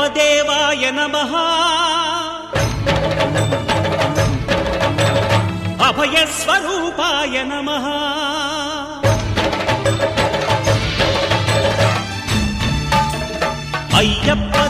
అయ్యప్ప నమ. అభయస్వరూపాయ నమ. అయ్యప్ప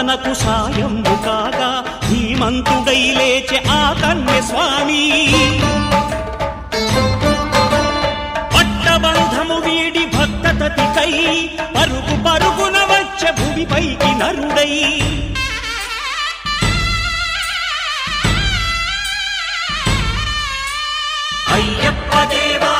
స్వాములందరూ తనకు సాయము కాగా ధీమంతుడై లేచే ఆ కన్య స్వామి. పట్టబంధము వీడి భక్త తతికై పరుగు పరుగున వచ్చే భూమిపైకి నరుడై. అయ్యప్ప దేవా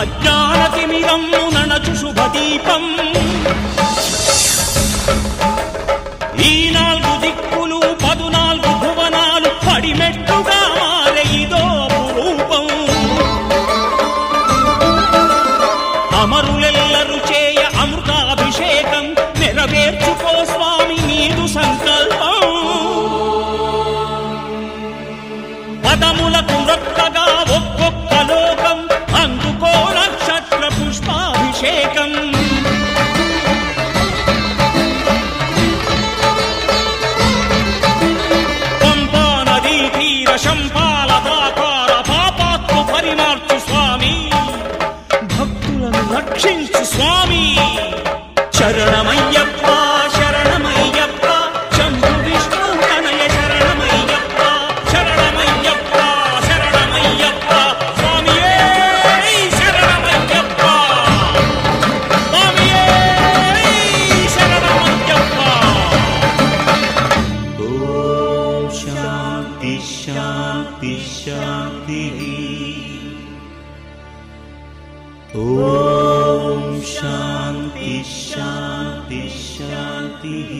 విశ్వరూపం అజ్ఞానతిమిరము నణచు శుభదీపం. ఈ నాలుగు దిక్కులు పదునాలుగు భువనాలు పడిమెట్టుగా మారే ఇదో రూపం అమరులెల్లరు చేయ అమృతాభిషేకం నెరవేర్చుకో స్వామి నీదు సంకల్పం. పదములకు पिशातिः ॐ शान्तशा पिशतिः